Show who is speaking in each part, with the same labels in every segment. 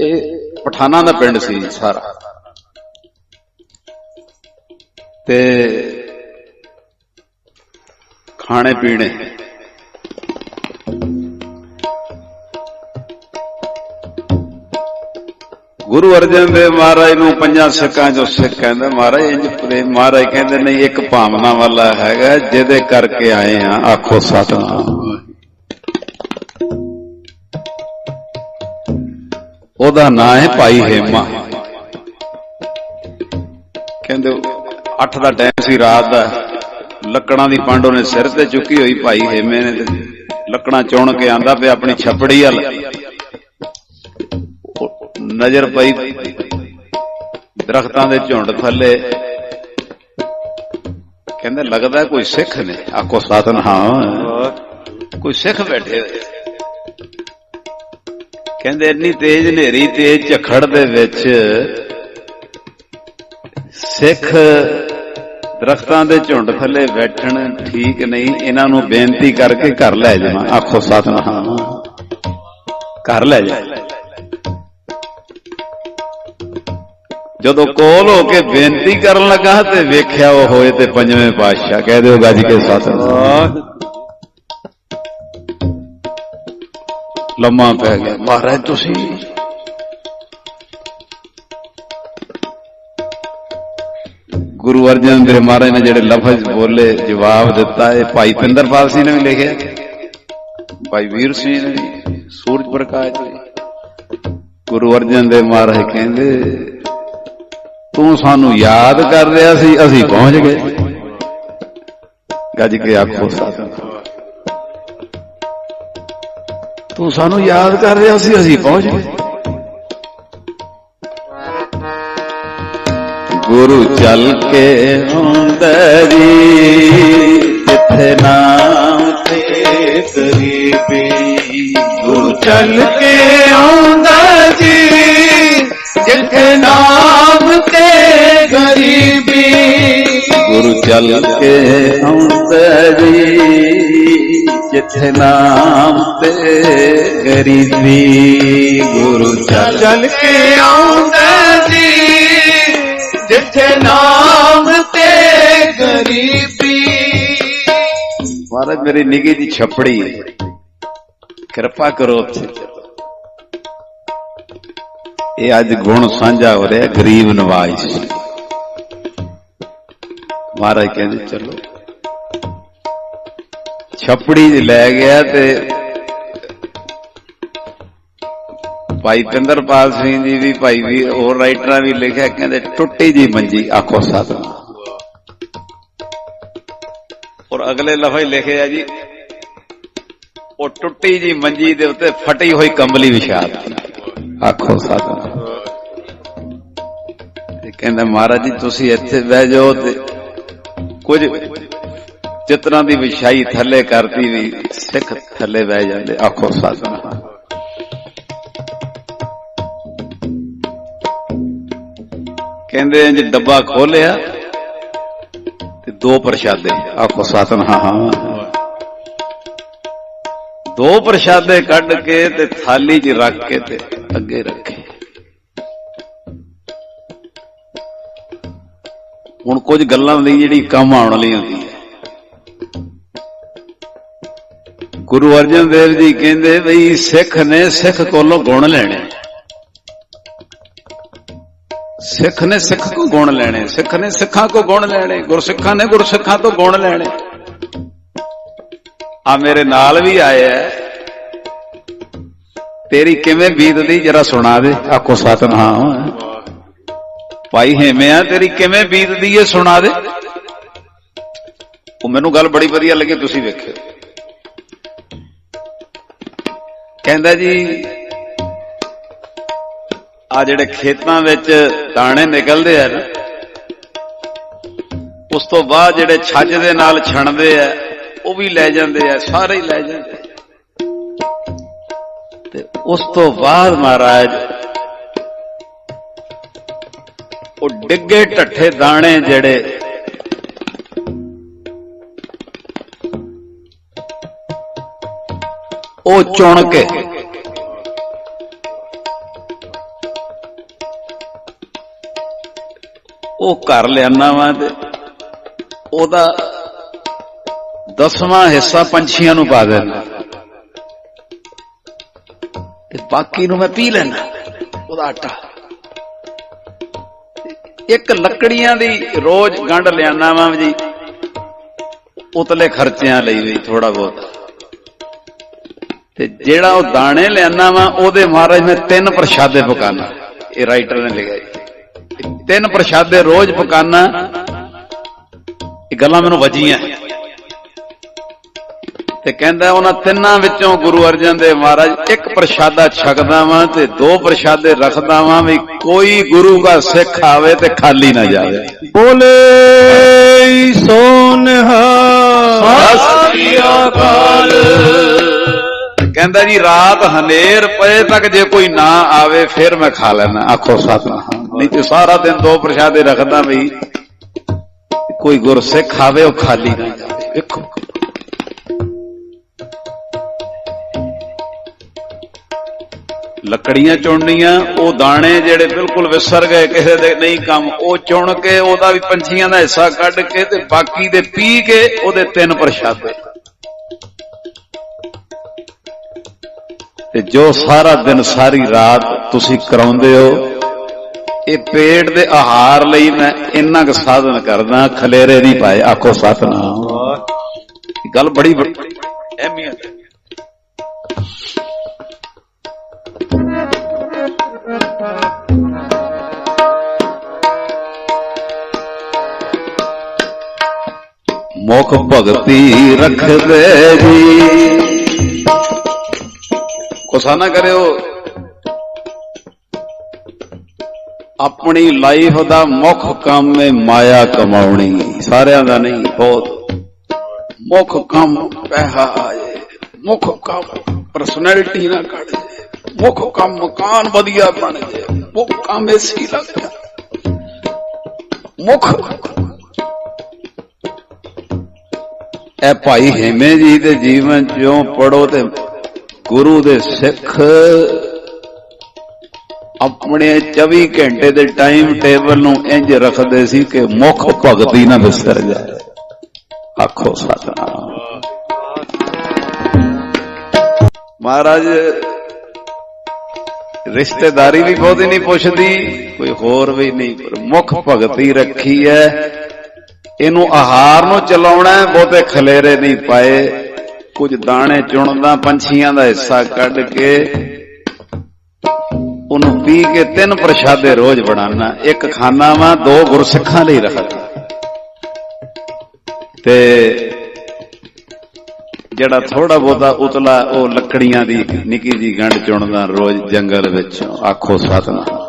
Speaker 1: ਇਹ ਪਠਾਨਾਂ ਦਾ ਪਿੰਡ ਸੀ ਸਾਰਾ। ਤੇ ਖਾਣੇ ਪੀਣੇ। ਗੁਰੂ ਅਰਜਨ ਦੇਵ ਮਹਾਰਾਜ ਨੂੰ ਪੰਜਾਂ ਸਿੱਖਾਂ ਚੋਂ ਸਿੱਖ ਕਹਿੰਦੇ, ਮਹਾਰਾਜ, ਇੰਜ ਪ੍ਰੇਮ ਮਹਾਰਾਜ ਕਹਿੰਦੇ, ਨਹੀਂ, ਇੱਕ ਭਾਵਨਾ ਵਾਲਾ ਹੈਗਾ, ਜਿਹਦੇ ਕਰਕੇ ਆਏ ਆ ਆਖੋ ਸਤਨਾਮ। ਉਹਦਾ ਨਾਂ ਹੈ ਭਾਈ ਹੇਮਾ। ਕਹਿੰਦੇ 8 ਦਾ ਟਾਈਮ ਸੀ ਰਾਤ ਦਾ। ਲੱਕੜਾਂ ਦੀ ਪੰਡ ਉਹਨੇ ਸਿਰ ਤੇ ਚੁੱਕੀ ਹੋਈ ਭਾਈ ਹੇਮੇ ਨੇ ਤੇ ਲੱਕੜਾਂ ਚੁਣ ਕੇ ਆਂਦਾ ਪਿਆ ਆਪਣੀ ਛੱਪੜੀ ਵੱਲ। ਨਜ਼ਰ ਪਈ ਦਰਖਤਾਂ ਦੇ ਝੁੰਡ ਥੱਲੇ। ਕਹਿੰਦੇ ਲੱਗਦਾ ਕੋਈ ਸਿੱਖ ਨੇ। ਆਖੋ ਸਤਨਾਮ ਕੋਈ ਸਿੱਖ ਬੈਠੇ ਹੋਏ। ਕਹਿੰਦੇ ਇੰਨੀ ਤੇਜ਼ ਹਨੇਰੀ ਤੇਜ਼ ਝਖੜ ਦੇ ਵਿੱਚ ਸਿੱਖ ਦਰਖਤਾਂ ਦੇ ਝੁੰਡ ਥੱਲੇ ਬੈਠਣ ਠੀਕ ਨਹੀਂ, ਇਹਨਾਂ ਨੂੰ ਬੇਨਤੀ ਕਰਕੇ ਘਰ ਲੈ ਜਾਵਾਂ। ਆਖੋ ਸਤਨਾਮ। ਘਰ ਲੈ ਜਾ। ਜਦੋਂ ਕੋਲ ਹੋ ਕੇ ਬੇਨਤੀ ਕਰਨ ਲੱਗਾ ਤੇ ਵੇਖਿਆ ਉਹ ਹੋਏ ਤੇ ਪੰਜਵੇਂ ਪਾਤਸ਼ਾਹ। ਕਹਿ ਦਿਓ ਗੱਜ ਕੇ ਸਤਨਾਮ। ਲੰਮਾ ਪੈ ਗਿਆ। ਮਹਾਰਾਜ ਤੁਸੀਂ। ਗੁਰੂ ਅਰਜਨ ਦੇਵ ਮਹਾਰਾਜ ਨੇ ਜਿਹੜੇ ਲਫ਼ਜ਼ ਬੋਲੇ ਜਵਾਬ ਦਿੱਤਾ ਇਹ ਭਾਈ ਪਿੰਦਰਪਾਲ ਸਿੰਘ ਨੇ ਵੀ ਲਿਖਿਆ ਭਾਈ ਵੀਰ ਸਿੰਘ ਨੇ ਸੂਰਜ ਪ੍ਰਕਾਸ਼ ਗੁਰੂ ਅਰਜਨ ਦੇਵ ਮਹਾਰਾਜ ਕਹਿੰਦੇ ਤੂੰ ਸਾਨੂੰ ਯਾਦ ਕਰ ਰਿਹਾ ਸੀ ਅਸੀਂ ਪਹੁੰਚ ਗਏ। ਗੱਜ ਕੇ ਆਖੋ ਸਤਿ ਤੂੰ ਸਾਨੂੰ ਯਾਦ ਕਰ ਰਿਹਾ ਸੀ, ਅਸੀਂ ਪਹੁੰਚ ਗਏ। ਗੁਰੂ ਚੱਲ ਕੇ ਹੁੰਦਾ ਜੀ, ਜਿੱਥੇ ਨਾਮ ਤੇ ਗਰੀਬੀ ਗੁਰੂ ਚੱਲ ਕੇ ਆਉਂਦਾ ਜੀ, ਜਿੱਥੇ ਨਾਮ ਚੱਲ ਕੇ ਜੀ ਜਿੱਥੇ ਨਾਮ ਤੇ ਗਰੀਬੀ ਗੁਰੂ ਚੱਲ
Speaker 2: ਚੱਲ ਕੇ ਆਉਂਦਾ ਜੀ ਜਿੱਥੇ ਨਾਮ ਤੇ ਗਰੀਬੀ।
Speaker 1: ਮਹਾਰਾਜ ਮੇਰੀ ਨਿੱਗੀ ਦੀ ਛਪੜੀ ਕਿਰਪਾ ਕਰੋ ਉੱਥੇ। ਇਹ ਅੱਜ ਗੁਣ ਸਾਂਝਾ ਹੋ ਰਿਹਾ ਗਰੀਬ ਨਵਾਜ਼। ਮਹਾਰਾਜ ਕਹਿੰਦੇ, ਚਲੋ। ਛਪੜੀ 'ਚ ਲੈ ਗਿਆ ਤੇ ਭਾਈ ਪਿੰਦਰਪਾਲ ਸਿੰਘ ਜੀ ਵੀ, ਭਾਈ ਵੀ, ਹੋਰ ਰਾਈਟਰਾਂ ਵੀ ਲਿਖਿਆ, ਕਹਿੰਦੇ ਟੁੱਟੀ ਜੀ ਮੰਜੀ, ਆਖੋ ਸਤਨਾਮ ਔਰ ਅਗਲੇ ਲਫ਼ਜ਼ ਲਿਖੇ ਆ ਜੀ, ਉਹ ਟੁੱਟੀ ਜੀ ਮੰਜੀ ਦੇ ਉੱਤੇ ਫਟੀ ਹੋਈ ਕੰਬਲੀ ਵਿਛਾ ਦਿੱਤੀ। ਆਖੋ ਸਾਧਨਾ। ਤੇ ਕਹਿੰਦਾ, ਮਹਾਰਾਜ ਜੀ, ਤੁਸੀਂ ਇੱਥੇ ਬਹਿ ਜਾਓ ਤੇ ਕੁਝ ਚਿਤਰਾਂ ਦੀ ਵਿਛਾਈ ਥੱਲੇ ਕਰਦੀ ਵੀ ਸਿੱਖ ਥੱਲੇ ਬਹਿ ਜਾਂਦੇ, ਆਖੋ ਸਤਨਾਮ ਕਹਿੰਦੇ ਇੰਜ ਡੱਬਾ ਖੋਲਿਆ ਤੇ ਦੋ ਪ੍ਰਸ਼ਾਦੇ, ਆਖੋ ਸਤਨਾਮ ਦੋ ਪ੍ਰਸ਼ਾਦੇ ਕੱਢ ਕੇ ਤੇ ਥਾਲੀ 'ਚ ਰੱਖ ਕੇ ਤੇ ਅੱਗੇ ਰੱਖੇ। ਹੁਣ ਕੁਝ ਗੱਲਾਂ ਦੀ ਜਿਹੜੀ ਕੰਮ ਆਉਣ ਵਾਲੀ ਹੁੰਦੀ ਹੈ ਗੁਰੂ ਅਰਜਨ ਦੇਵ ਜੀ ਕਹਿੰਦੇ ਬਈ ਸਿੱਖ ਨੇ ਸਿੱਖ ਕੋਲੋਂ ਗੁਣ ਲੈਣੇ। ਸਿੱਖ ਨੇ ਸਿੱਖ ਕੋ ਗੁਣ ਲੈਣੇ, ਸਿੱਖ ਨੇ ਸਿੱਖਾਂ ਕੋ ਗੁਣ ਲੈਣੇ, ਗੁਰਸਿੱਖਾਂ ਨੇ ਗੁਰਸਿੱਖਾਂ ਤੋਂ ਗੁਣ ਲੈਣੇ। ਆ ਮੇਰੇ ਨਾਲ ਵੀ ਆਏ ਐ। ਤੇਰੀ ਕਿਵੇਂ ਬੀਤਦੀ ਜਰਾ ਸੁਣਾ ਦੇ, ਆਖੋ ਸਤਨਾਮ। ਭਾਈ ਹੇਮਿਆ ਤੇਰੀ ਕਿਵੇਂ ਬੀਤਦੀ ਏ ਸੁਣਾ ਦੇ। ਉਹ ਮੈਨੂੰ ਗੱਲ ਬੜੀ ਵਧੀਆ ਲੱਗੀ, ਤੁਸੀਂ ਵੇਖਿਓ। ਕਹਿੰਦਾ ਜੀ, ਆ ਜਿਹੜੇ ਖੇਤਾਂ ਵਿੱਚ ਦਾਣੇ ਨਿਕਲਦੇ ਆ ਉਸ ਤੋਂ ਬਾਅਦ ਜਿਹੜੇ ਛੱਜ ਦੇ ਨਾਲ ਛਣਦੇ ਆ, ਉਹ ਵੀ ਲੈ ਜਾਂਦੇ ਆ, ਸਾਰੇ ਹੀ ਲੈ ਜਾਂਦੇ ਤੇ ਉਸ ਤੋਂ ਬਾਅਦ ਮਹਾਰਾਜ ਡਿੱਗੇ ਢੱਠੇ ਦਾਣੇ ਜਿਹੜੇ। ਉਹ ਚੁਣ ਕੇ। ਉਹ ਕਰ ਲਿਆਨਾ ਵਾ ਤੇ ਉਹਦਾ ਦਸਵਾਂ ਹਿੱਸਾ ਪੰਛੀਆਂ ਨੂੰ ਪਾ ਦੇਣਾ ਤੇ ਬਾਕੀ ਨੂੰ ਮੈਂ ਪੀ ਲੈਣਾ ਉਹਦਾ ਆਟਾ। ਇੱਕ ਲੱਕੜੀਆਂ ਦੀ ਰੋਜ਼ ਗੰਢ ਲਿਆਣਾ ਵਾ ਜੀ। ਉਤਲੇ ਖਰਚਿਆਂ ਲਈ ਵੀ ਥੋੜਾ ਬਹੁਤ। ਤੇ ਜਿਹੜਾ ਉਹ ਦਾਣੇ ਲਿਆਣਾ ਵਾ, ਉਹਦੇ ਮਹਾਰਾਜ ਮੈਂ ਤਿੰਨ ਪ੍ਰਸ਼ਾਦੇ ਪਕਾਨਾ ਇਹ ਰਾਈਟਰ ਨੇ ਲਿਖਿਆ ਜੀ। ਤਿੰਨ ਪ੍ਰਸ਼ਾਦੇ ਰੋਜ਼ ਪਕਾਨਾ ਇਹ ਗੱਲਾਂ ਮੈਨੂੰ ਵਜੀਆਂ। ਤੇ ਕਹਿੰਦਾ ਉਹਨਾਂ ਤਿੰਨਾਂ ਵਿੱਚੋਂ ਗੁਰੂ ਅਰਜਨ ਦੇਵ ਮਹਾਰਾਜ ਇੱਕ ਪ੍ਰਸ਼ਾਦਾ ਛਕਦਾ ਵਾਂ ਤੇ ਦੋ ਪ੍ਰਸ਼ਾਦੇ ਰੱਖਦਾ ਵਾਂ ਵੀ ਕੋਈ ਗੁਰੂ ਦਾ ਸਿੱਖ ਆਵੇ ਤੇ ਖਾਲੀ ਨਾ ਜਾਵੇ।
Speaker 2: ਬੋਲੇ ਸੋਨਹਾ।
Speaker 1: ਸਤਿ ਅਕਾਲ ਕਹਿੰਦਾ ਜੀ ਰਾਤ ਹਨੇਰ ਪਏ ਤੱਕ ਜੇ ਕੋਈ ਨਾ ਆਵੇ ਫਿਰ ਮੈਂ ਖਾ ਲੈਣਾ ਆਖੋ ਸਤਨਾਮ। ਨਹੀਂ ਤੇ ਸਾਰਾ ਦਿਨ ਦੋ ਪ੍ਰਸ਼ਾਦੇ ਰੱਖਦਾ ਵੀ ਕੋਈ ਗੁਰਸਿੱਖ ਆਵੇ ਉਹ ਖਾਲੀ ਨਾ ਜਾਵੇ। ਵੇਖੋ ਲੱਕੜੀਆਂ ਚੁਣਨੀਆਂ, ਉਹ ਦਾਣੇ ਜਿਹੜੇ ਬਿਲਕੁਲ ਵਿਸਰ ਗਏ, ਕਿਸੇ ਦੇ ਨਹੀਂ ਕੰਮ, ਉਹ ਚੁਣ ਕੇ ਉਹਦਾ ਵੀ ਪੰਛੀਆਂ ਦਾ ਹਿੱਸਾ ਕੱਢ ਕੇ ਤੇ ਬਾਕੀ ਦੇ ਪੀ ਕੇ ਉਹਦੇ ਤਿੰਨ ਪ੍ਰਸ਼ਾਦੇ ਤੇ ਜੋ ਸਾਰਾ ਦਿਨ ਸਾਰੀ ਰਾਤ ਤੁਸੀਂ ਕਰਾਉਂਦੇ ਹੋ, ਇਹ ਪੇਟ ਦੇ ਆਹਾਰ ਲਈ ਮੈਂ ਇੰਨਾ ਕੁ ਸਾਧਨ ਕਰਦਾ, ਖਲੇਰੇ ਨਹੀਂ ਪਾਏ, ਆਖੋ ਸਤਨਾਮ। ਗੱਲ ਬੜੀ ਬੜੀ ਅਹਿਮੀਅਤ ਹੈ। ਮੁਖ ਭਗਤੀ ਰਖਦੇ ਜੀ। ਕੋਸਾ ਨਾ ਕਰਿਓ। ਆਪਣੀ ਲਾਈਫ ਦਾ ਮੁੱਖ ਕੰਮ ਹੈ ਮਾਇਆ ਕਮਾਉਣੀ। ਸਾਰਿਆਂ ਦਾ ਨਹੀਂ, ਬਹੁਤ। ਮੁੱਖ ਕੰਮ ਪੈਸਾ ਆਏ। ਮੁੱਖ ਕੰਮ ਪਰਸਨੈਲਿਟੀ ਨਾ ਕੱਢ ਜੇ। ਮੁੱਖ ਕੰਮ ਮਕਾਨ ਵਧੀਆ ਬਣ ਜੇ। ਮੁੱਖ ਕੰਮ ਏਸੀ ਲੱਗ ਜਾ ਮੁੱਖ ਇਹ ਭਾਈ ਹੇਮੇ ਜੀ ਦੇ ਜੀਵਨ ਚੋਂ ਪੜੋ ਤੇ ਗੁਰੂ ਦੇ ਸਿੱਖ ਆਪਣੇ 24 ਘੰਟੇ ਦੇ ਟਾਈਮ ਟੇਬਲ ਨੂੰ ਇੰਜ ਰੱਖਦੇ ਸੀ ਕਿ ਮੁੱਖ ਭਗਤੀ ਨਾ ਵਿਸਰ ਜਾਏ। ਆਖੋ ਸਤਨਾਮ। ਮਹਾਰਾਜ, ਰਿਸ਼ਤੇਦਾਰੀ ਵੀ ਬਹੁਤੀ ਨਹੀਂ ਪੁੱਛਦੀ, ਕੋਈ ਹੋਰ ਵੀ ਨਹੀਂ, ਪਰ ਮੁੱਖ ਭਗਤੀ ਰੱਖੀ ਹੈ। ਇਹਨੂੰ ਆਹਾਰ ਨੂੰ ਚਲਾਉਣਾ ਬਹੁਤੇ ਖਲੇਰੇ ਨਹੀਂ ਪਾਏ। ਕੁਝ ਦਾਣੇ ਚੁਣਦਾ, ਪੰਛੀਆਂ ਦਾ ਹਿੱਸਾ ਕੱਢ ਕੇ ਉਹਨੂੰ ਪੀ ਕੇ ਤਿੰਨ ਪ੍ਰਸ਼ਾਦੇ ਰੋਜ਼ ਬਣਾਉਣਾ। ਇੱਕ ਖਾਣਾ ਵਾ, ਦੋ ਗੁਰਸਿੱਖਾਂ ਲਈ ਰੱਖਦਾ। ਤੇ ਜਿਹੜਾ ਥੋੜਾ ਬਹੁਤਾ ਉਤਲਾ ਉਹ ਲੱਕੜੀਆਂ ਦੀ, ਨਿੱਕੀ ਜੀ ਗੰਢ ਚੁਣਦਾ ਰੋਜ਼ ਜੰਗਲ ਵਿੱਚ। ਆਖੋ ਸਤਨਾਮ।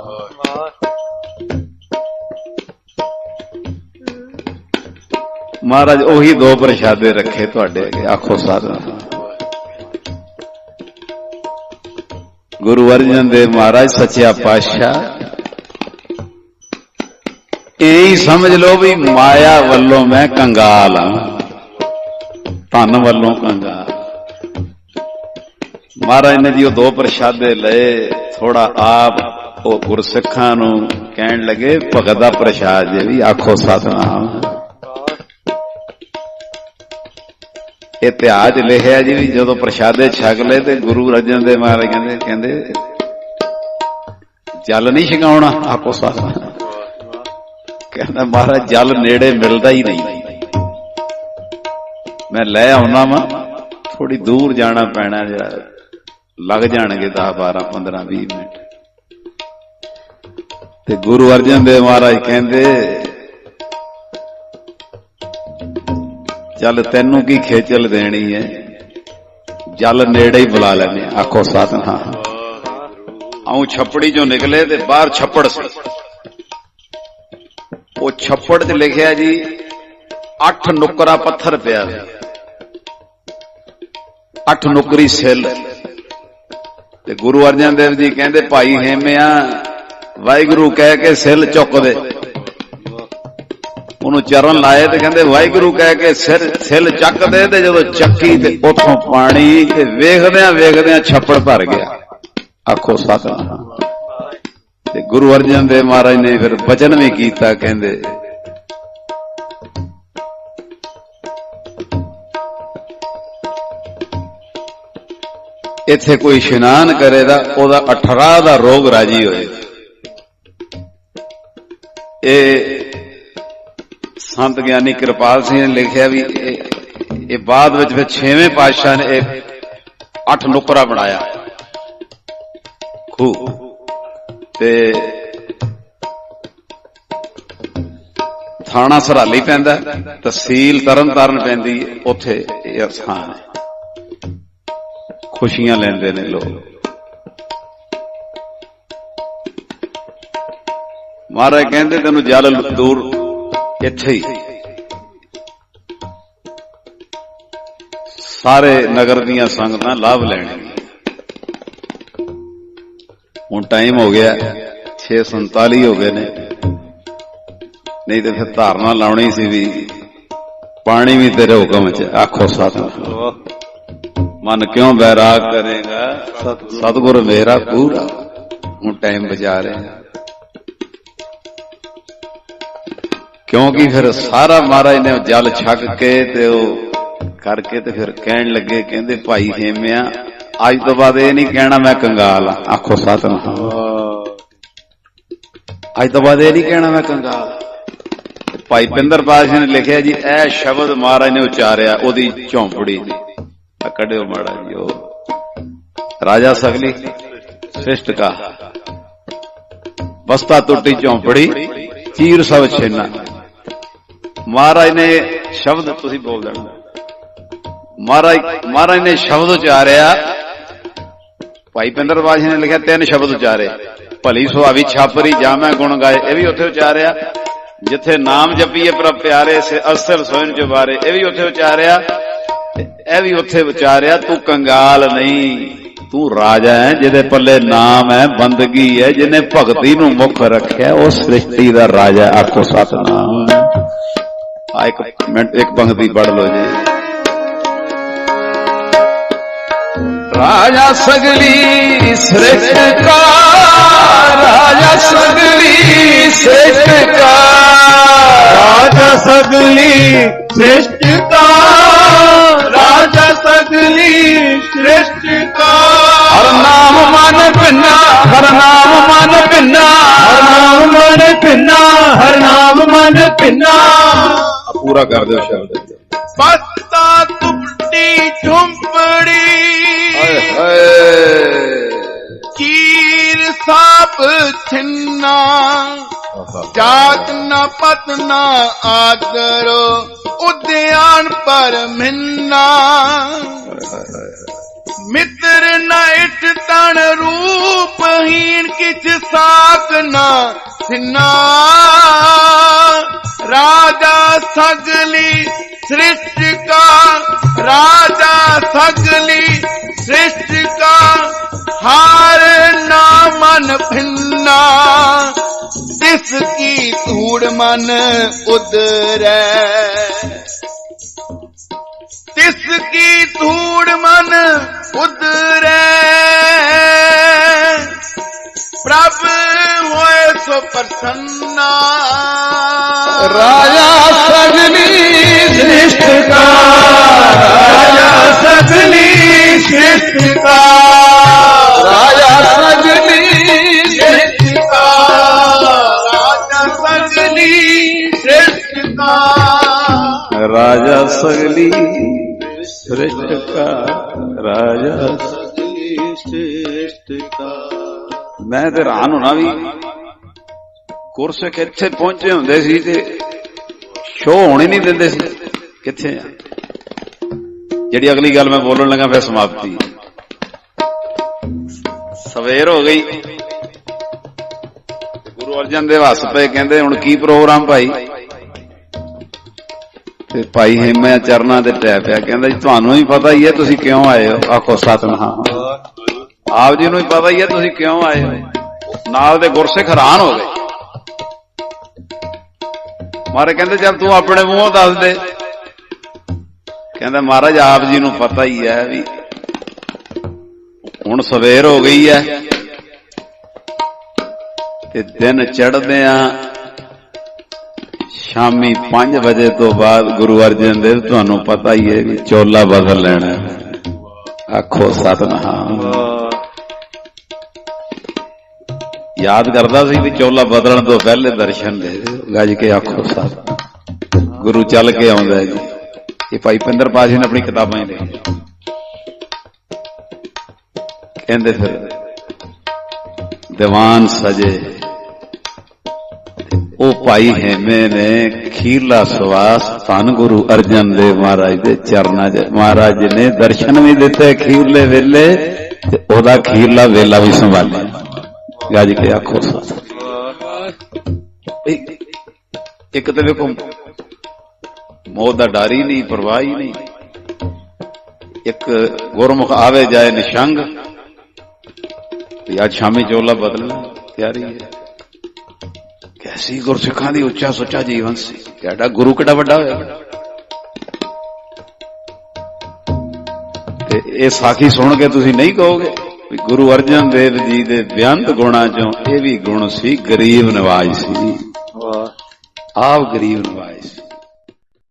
Speaker 1: ਮਹਾਰਾਜ, ਉਹੀ ਦੋ ਪ੍ਰਸ਼ਾਦੇ ਰੱਖੇ ਤੁਹਾਡੇ ਅੱਗੇ ਆਖੋ ਸਤਨਾਮ ਗੁਰੂ ਅਰਜਨ ਦੇਵ ਮਹਾਰਾਜ, ਸੱਚਿਆ ਪਾਤਸ਼ਾਹ, ਇਹ ਸਮਝ ਲਓ ਵੀ ਮਾਇਆ ਵੱਲੋਂ ਮੈਂ ਕੰਗਾਲ ਹਾਂ ਧਨ ਵੱਲੋਂ ਕੰਗਾਲ। ਮਹਾਰਾਜ ਨੇ ਜੀ ਉਹ ਦੋ ਪ੍ਰਸ਼ਾਦੇ ਲਏ, ਥੋੜਾ ਆਪ ਉਹ ਗੁਰਸਿੱਖਾਂ ਨੂੰ ਕਹਿਣ ਲੱਗੇ, ਭਗਤ ਦਾ ਪ੍ਰਸ਼ਾਦ ਜੇ ਵੀ ਆਖੋ ਸਤਨਾਮ ਇਤਿਹਾਸ 'ਚ ਲਿਖਿਆ ਜੀ ਵੀ ਜਦੋਂ ਪ੍ਰਸ਼ਾਦੇ ਛਕ ਲਏ ਤੇ ਗੁਰੂ ਅਰਜਨ ਦੇਵ ਮਹਾਰਾਜ ਕਹਿੰਦੇ ਕਹਿੰਦੇ, ਜਲ ਨਹੀਂ ਛਕਾਉਣਾ ਆਪੋ ਸਾਰਾ ਕਹਿੰਦਾ, ਮਹਾਰਾਜ, ਜਲ ਨੇੜੇ ਮਿਲਦਾ ਹੀ ਨਹੀਂ। ਮੈਂ ਲੈ ਆਉਣਾ ਵਾ ਥੋੜੀ ਦੂਰ ਜਾਣਾ ਪੈਣਾ ਜਿਹੜਾ ਲੱਗ ਜਾਣਗੇ 10 12 15 20 ਮਿੰਟ। ਤੇ ਗੁਰੂ ਅਰਜਨ ਦੇਵ ਮਹਾਰਾਜ ਕਹਿੰਦੇ ਚੱਲ ਤੈਨੂੰ ਕੀ ਖੇਚਲ ਦੇਣੀ ਹੈ? ਜਲ ਨੇੜੇ ਹੀ ਬੁਲਾ ਲੈਨੇ ਆਖੋ ਸਤਨਾਮ ਆਉਂ ਛੱਪੜੀ ਚੋਂ ਨਿਕਲੇ ਤੇ ਬਾਹਰ ਛੱਪੜ ਸੀ। ਉਹ ਛੱਪੜ 'ਚ ਲਿਖਿਆ ਜੀ, ਅੱਠ ਨੁਕਰਾ ਪੱਥਰ ਪਿਆ। ਅੱਠ ਨੁਕਰੀ ਸਿੱਲ। ਤੇ ਗੁਰੂ ਅਰਜਨ ਦੇਵ ਜੀ ਕਹਿੰਦੇ, ਭਾਈ ਹੇਮਿਆ, ਵਾਹਿਗੁਰੂ ਕਹਿ ਕੇ ਸਿੱਲ ਚੁੱਕ ਦੇ। ਉਹਨੂੰ ਚਰਨ ਲਾਏ ਤੇ ਕਹਿੰਦੇ, ਵਾਹਿਗੁਰੂ ਕਹਿ ਕੇ ਸਿਰ, ਸਿੱਲ ਚੱਕਦੇ ਤੇ ਜਦੋਂ ਚੱਕੀ ਤੇ ਉਥੋਂ ਪਾਣੀ ਤੇ ਵੇਖਦਿਆਂ ਵੇਖਦਿਆਂ ਛੱਪੜ ਭਰ ਗਿਆ। ਆਖੋ, ਸਤਨਾਮ। ਤੇ ਗੁਰੂ ਅਰਜਨ ਦੇਵ ਮਹਾਰਾਜ ਨੇ ਫਿਰ ਬਚਨ ਵੀ ਕੀਤਾ, ਕਹਿੰਦੇ, ਇੱਥੇ ਕੋਈ ਇਸ਼ਨਾਨ ਕਰੇਗਾ ਉਹਦਾ 18 ਦਾ ਰੋਗ ਰਾਜੀ ਹੋਏ। ਇਹ ਸੰਤ ਗਿਆਨੀ ਕਿਰਪਾਲ ਸਿੰਘ ਨੇ ਲਿਖਿਆ ਵੀ ਇਹ ਇਹ ਬਾਅਦ ਵਿੱਚ ਫਿਰ 6ਵੇਂ ਪਾਤਸ਼ਾਹ ਨੇ ਇਹ ਅੱਠ ਨੁਕਰਾ ਬਣਾਇਆ। ਖੂ ਤੇ ਥਾਣਾ ਸਰਾਲੀ ਪੈਂਦਾ ਤਹਿਸੀਲ ਤਰਨਤਾਰਨ ਪੈਂਦੀ, ਉੱਥੇ ਇਹ ਅਸਥਾਨ ਹੈ। ਖੁਸ਼ੀਆਂ ਲੈਂਦੇ ਨੇ ਲੋਕ। ਮਹਾਰਾਜ ਕਹਿੰਦੇ ਤੈਨੂੰ ਜਲ ਦੂਰ ਇੱਥੇ ਹੀ। ਸਾਰੇ ਨਗਰ ਦੀਆਂ ਸੰਗਤਾਂ ਲਾਭ ਲੈਣਗੀਆਂ ਹੁਣ ਟਾਈਮ ਹੋ ਗਿਆ 6:47 ਹੋ ਗਏ ਨੇ। ਨਹੀਂ ਤੇ ਫਿਰ ਧਾਰਨਾ ਲਾਉਣੀ ਸੀ ਵੀ ਪਾਣੀ ਵੀ ਤੇਰੇ ਹੁਕਮ ਚ, ਆਖੋ ਸਤਿ ਮਨ ਕਿਉਂ ਬੈਰਾਗ ਕਰੇਗਾ? ਸਤਿਗੁਰ ਮੇਰਾ ਪੂਰਾ ਹੁਣ ਟਾਈਮ ਬਚਾ ਰਿਹਾ। ਕਿਉਂਕਿ ਫਿਰ ਸਾਰਾ ਮਹਾਰਾਜ ਨੇ ਜਲ ਛਕ ਕੇ ਤੇ ਉਹ ਕਰਕੇ ਤੇ ਫਿਰ ਕਹਿਣ ਲੱਗੇ, ਕਹਿੰਦੇ ਭਾਈ ਹੇਮਿਆ, ਅੱਜ ਤੋਂ ਬਾਅਦ ਇਹ ਨਹੀਂ ਕਹਿਣਾ ਮੈਂ ਕੰਗਾਲ ਆ। ਆਖੋ ਸਤਿਨਾਮ। ਅੱਜ ਤੋਂ ਬਾਅਦ ਇਹ ਨਹੀਂ ਕਹਿਣਾ ਮੈਂ ਕੰਗਾਲ। ਭਾਈ ਪਿੰਦਰ ਪਾਸ਼ਾ ਨੇ ਲਿਖਿਆ ਜੀ, ਇਹ ਸ਼ਬਦ ਮਹਾਰਾਜ ਨੇ ਉਚਾਰਿਆ, ਉਹਦੀ ਝੌਂਪੜੀ। ਆ ਕੱਢਿਓ ਮਾੜਾ ਜੀ, ਉਹ ਰਾਜਾ ਸਗਲੀ, ਸ੍ਰਿਸ਼ਟ ਕਾ। ਬਸਤਾ ਟੁੱਟੀ ਝੌਂਪੜੀ, ਚੀਰ ਸਭ ਛੇਨਾ ਮਹਾਰਾਜ ਨੇ ਸ਼ਬਦ ਤੁਸੀਂ ਬੋਲ ਦੇਣਾ। ਮਹਾਰਾਜ ਮਹਾਰਾਜ ਨੇ ਸ਼ਬਦ ਉਚਾਰਿਆ। ਭਾਈ ਪਿੰਦਰ ਬਾਜੀ ਨੇ ਲਿਖਿਆ, ਤਿੰਨ ਸ਼ਬਦ ਉਚਾਰੇ। ਭਲੀ ਸੁਹਾਵੀ ਛਾਪਰੀ, ਜਾਮੈ ਗੁਣ ਗਾਏ, ਇਹ ਵੀ ਉੱਥੇ ਉਚਾਰਿਆ। ਜਿੱਥੇ ਨਾਮ ਜਪੀਏ ਪ੍ਰਭ ਪਿਆਰੇ, ਸੇ ਅਸਲ ਸੋਇਨ ਜਵਾਰੇ ਇਹ ਵੀ ਉੱਥੇ ਉਚਾਰਿਆ। ਤੇ ਇਹ ਵੀ ਉੱਥੇ ਵਿਚਾਰਿਆ ਤੂੰ ਕੰਗਾਲ ਨਹੀਂ, ਤੂੰ ਰਾਜਾ ਹੈ ਜਿਹਦੇ ਪੱਲੇ ਨਾਮ ਹੈ ਬੰਦਗੀ ਹੈ ਜਿਹਨੇ ਭਗਤੀ ਨੂੰ ਮੁੱਖ ਰੱਖਿਆ, ਉਹ ਸ੍ਰਿਸ਼ਟੀ ਦਾ ਰਾਜਾ ਆਖੋ ਸਤਨਾਮ ਆ ਇੱਕ ਮਿੰਟ ਇੱਕ ਪੰਕਤੀ ਪੜ ਲਓ ਜੀ ਰਾਜਾ ਸਗਲੀ ਸ੍ਰਿਸ਼ਟ ਕਾ ਰਾਜਾ ਸਗਲੀ ਸ੍ਰਿਸ਼ਟ ਕਾ
Speaker 2: ਰਾਜਾ ਸਗਲੀ ਸ੍ਰਿਸ਼ਟ ਕਾ ਰਾਜਾ ਸਗਲੀ ਸ੍ਰਿਸ਼ਟ ਕਾ
Speaker 1: ਹਰ ਨਾਮ ਮਨ ਭਿੰਨਾ ਹਰ ਨਾਮ ਮਨ ਭਿੰਨਾ
Speaker 2: ਹਰ ਨਾਮ ਮਨ ਭਿੰਨਾ ਹਰ ਨਾਮ ਮਨ ਭਿੰਨਾ
Speaker 1: ਪੂਰਾ ਕਰ ਦਿਓ ਸ਼ਬਦ
Speaker 2: ਬਸਤਾ ਤੁਪਟੀ ਝੁੰਪੜੀ
Speaker 1: ਹਾਏ ਹਾਏ।
Speaker 2: ਚੀਰ ਸਾਪ ਛਿੰਨਾ। ਜਾਤ ਨਾ ਪਤ ਨਾ ਆਦਰ ਉਦਿਆਨ ਪਰ ਮਿੰਨਾ। ਮਿੱਤਰ ਨਾ ਇਠ ਤਣ ਰੂਪਹੀਨ ਕਿਛ ਸਾਕ ਨਾ ਸਿਨਾ ਰਾਜਾ ਸਗਲੀ ਸ੍ਰਿਸ਼ਟ ਕਾ ਰਾਜਾ ਸਗਲੀ ਸ੍ਰਿਸ਼ਟ ਕਾ ਹਾਰ ਨਾ ਮਨ ਭਿੰਨਾ। ਤਿਸ ਕੀ ਧੂੜ ਮਨ ਉਦਰੈ ਤਿਸ ਕੀ ਧੂੜ ਮਨ ਉਦਰੈ ਪ੍ਰਭ ਸਗਲੀ ਸੋ ਪ੍ਰਸੰਨਾ
Speaker 1: ਰਾਜਾ ਸਗਲੀ ਸ੍ਰਿਸ਼ਟ ਕਾ
Speaker 2: ਰਾਜਾ ਸਗਲੀ ਸ੍ਰਿਸ਼ਟ ਕਾ
Speaker 1: ਰਾਜਾ ਸਗਲੀ
Speaker 2: ਸ੍ਰਿਸ਼ਟ ਕਾ ਰਾਜਾ ਸਗਲੀ ਸ੍ਰਿਸ਼ਟ ਕਾ
Speaker 1: ਰਾਜਾ ਸਗਲੀ ਸ੍ਰਿਸ਼ਟ ਕਾ ਮੈਂ ਤੇ ਹੈਰਾਨ ਹੋਣਾ ਵੀ ਗੁਰਸਿੱਖ ਇੱਥੇ ਪਹੁੰਚੇ ਹੁੰਦੇ ਸੀ ਤੇ ਸ਼ੋਅ ਹੋਣੀ ਨਹੀਂ ਦਿੰਦੇ ਸੀ। ਕਿੱਥੇ ਆ? ਜਿਹੜੀ ਅਗਲੀ ਗੱਲ ਮੈਂ ਬੋਲਣ ਲੱਗਾ, ਫਿਰ ਸਮਾਪਤੀ। ਸਵੇਰ ਹੋ ਗਈ। ਗੁਰੂ ਅਰਜਨ ਦੇਵ ਹੱਸ ਪਏ ਕਹਿੰਦੇ, ਹੁਣ ਕੀ ਪ੍ਰੋਗਰਾਮ ਭਾਈ? ਤੇ ਭਾਈ ਹਿੰਮਿਆ ਚਰਨਾਂ ਤੇ ਟੈ ਪਿਆ, ਕਹਿੰਦਾ ਜੀ ਤੁਹਾਨੂੰ ਹੀ ਪਤਾ ਹੀ ਹੈ ਤੁਸੀਂ ਕਿਉਂ ਆਏ ਹੋ? ਆਖੋ, ਸਤਨਾਮ। ਆਪ ਜੀ ਨੂੰ ਹੀ ਪਤਾ ਹੀ ਹੈ ਤੁਸੀਂ ਕਿਉਂ ਆਏ ਹੋ? ਨਾਲ ਦੇ ਗੁਰਸਿੱਖ ਹੈਰਾਨ ਹੋ ਗਏ। ਮਾਰੇ ਕਹਿੰਦੇ ਜਦ ਤੂੰ ਆਪਣੇ ਮੂੰਹੋਂ ਦੱਸ ਦੇ। ਕਹਿੰਦਾ ਮਹਾਰਾਜ ਆਪ ਜੀ ਨੂੰ ਪਤਾ ਹੀ ਹੈ ਵੀ ਹੁਣ ਸਵੇਰ ਹੋ ਗਈ ਹੈ ਤੇ ਦਿਨ ਚੜਦੇ ਆ। ਸ਼ਾਮੀ 5 ਵਜੇ ਤੋਂ ਬਾਅਦ ਗੁਰੂ ਅਰਜਨ ਦੇਵ ਤੁਹਾਨੂੰ ਪਤਾ ਹੀ ਹੈ ਵੀ ਚੋਲਾ ਬਦਲ ਲੈਣਾ। ਆਖੋ ਸਤਨਾਮ। ਯਾਦ ਕਰਦਾ ਸੀ ਵੀ ਚੋਲਾ ਬਦਲਣ ਤੋਂ ਪਹਿਲੇ ਦਰਸ਼ਨ ਦੇ ਦਿਓ। ਗੱਜ ਕੇ ਆਖੋ ਸਤ ਗੁਰੂ ਚੱਲ ਕੇ ਆਉਂਦਾ ਜੀ। ਇਹ ਭਾਈ ਪਿੰਦਰ ਪਾਜੀ ਨੇ ਆਪਣੀ ਕਿਤਾਬਾਂ ਹੀ ਲਿਖਿਆ। ਕਹਿੰਦੇ ਫਿਰ, ਦੀਵਾਨ ਸਜੇ। ਉਹ ਭਾਈ ਹੈਮੇ ਨੇ ਖੀਰਲਾ ਸਵਾਸ ਧੰਨ ਗੁਰੂ ਅਰਜਨ ਦੇਵ ਮਹਾਰਾਜ ਦੇ ਚਰਨਾਂ 'ਚ। ਮਹਾਰਾਜ ਨੇ ਦਰਸ਼ਨ ਵੀ ਦਿੱਤੇ ਖੀਰਲੇ ਵੇਲੇ ਤੇ ਉਹਦਾ ਖੀਰਲਾ ਵੇਲਾ ਵੀ ਸੰਭਾਲਿਆ। ਗੱਜ ਕੇ ਆਖੋ। ਸਤ ਇੱਕ ਤੇ ਵੇਖੋ ਮੌਤ ਦਾ ਡਰ ਹੀ ਨਹੀਂ ਪਰਵਾਹ ਹੀ ਨਹੀਂ। ਇੱਕ ਗੁਰਮੁਖ ਆਵੇ ਜਾਏ ਨਿਸ਼ੰਗ ਅੱਜ ਸ਼ਾਮੀ ਚੋਲਾ ਬਦਲਣਾ ਤਿਆਰੀ ਹੈ। ਕੈਸੀ ਗੁਰਸਿੱਖਾਂ ਦੀ ਉੱਚਾ ਸੁੱਚਾ ਜੀਵਨ ਸੀ। ਕਿਹੜਾ ਗੁਰੂ ਕਿੱਡਾ ਵੱਡਾ ਹੋਇਆ। ਤੇ ਇਹ ਸਾਖੀ ਸੁਣ ਕੇ ਤੁਸੀਂ ਨਹੀਂ ਕਹੋਗੇ। ਵੀ ਗੁਰੂ ਅਰਜਨ ਦੇਵ ਜੀ ਦੇ ਬਿਆੰਤ ਗੁਣਾਂ ਚੋਂ ਇਹ ਵੀ ਗੁਣ ਸੀ ਗਰੀਬ ਨਵਾਜ ਸੀ। ਆਪ ਗਰੀਬ ਨਵਾਜ ਸੀ।